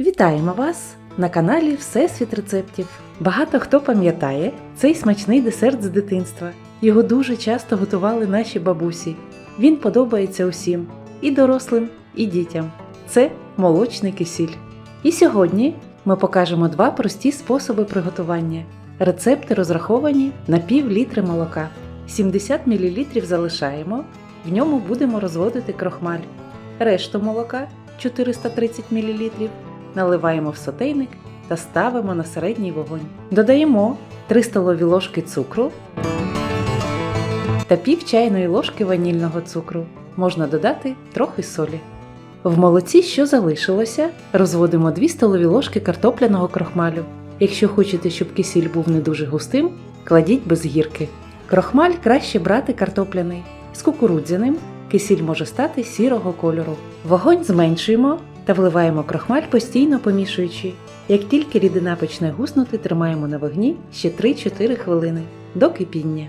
Вітаємо вас на каналі Всесвіт рецептів. Багато хто пам'ятає цей смачний десерт з дитинства. Його дуже часто готували наші бабусі. Він подобається усім і дорослим, і дітям. Це молочний кисіль. І сьогодні ми покажемо два прості способи приготування. Рецепти розраховані на пів літри молока. 70 мл залишаємо, в ньому будемо розводити крохмаль. Решту молока 430 мл наливаємо в сотейник та ставимо на середній вогонь. Додаємо 3 столові ложки цукру та пів чайної ложки ванільного цукру. Можна додати трохи солі. В молоці, що залишилося, розводимо 2 столові ложки картопляного крохмалю. Якщо хочете, щоб кисіль був не дуже густим, кладіть без гірки. Крохмаль краще брати картопляний. З кукурудзяним кисіль може стати сірого кольору. Вогонь зменшуємо та вливаємо крохмаль постійно помішуючи. Як тільки рідина почне гуснути, тримаємо на вогні ще 3-4 хвилини до кипіння.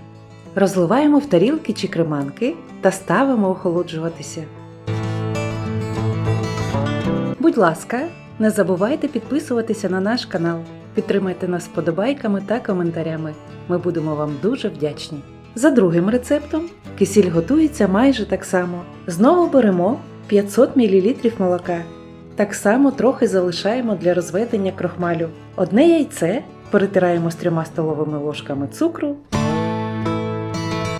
Розливаємо в тарілки чи креманки та ставимо охолоджуватися. Будь ласка, не забувайте підписуватися на наш канал. Підтримайте нас вподобайками та коментарями. Ми будемо вам дуже вдячні. За другим рецептом кисіль готується майже так само. Знову беремо 500 мл молока. Так само трохи залишаємо для розведення крохмалю. Одне яйце перетираємо з трьома столовими ложками цукру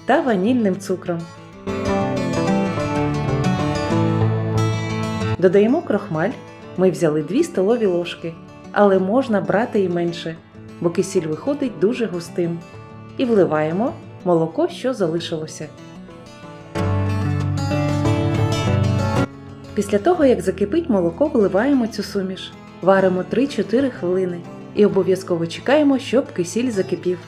та ванільним цукром. Додаємо крохмаль. Ми взяли 2 столові ложки, але можна брати і менше, бо кисіль виходить дуже густим. І вливаємо молоко, що залишилося. Після того, як закипить молоко, вливаємо цю суміш. Варимо 3-4 хвилини і обов'язково чекаємо, щоб кисіль закипів.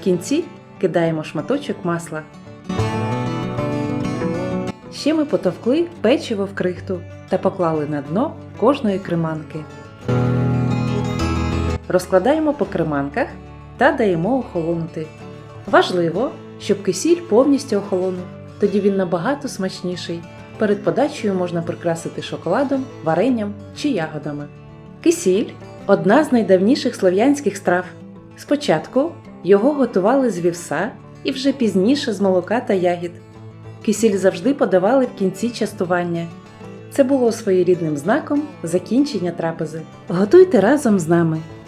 В кінці кидаємо шматочок масла. Ще ми потовкли печиво в крихту та поклали на дно кожної креманки. Розкладаємо по креманках та даємо охолонути. Важливо, щоб кисіль повністю охолонув, тоді він набагато смачніший. Перед подачею можна прикрасити шоколадом, варенням чи ягодами. Кисіль одна з найдавніших слов'янських страв. Спочатку його готували з вівса і вже пізніше з молока та ягід. Кисіль завжди подавали в кінці частування. Це було своєрідним знаком закінчення трапези. Готуйте разом з нами,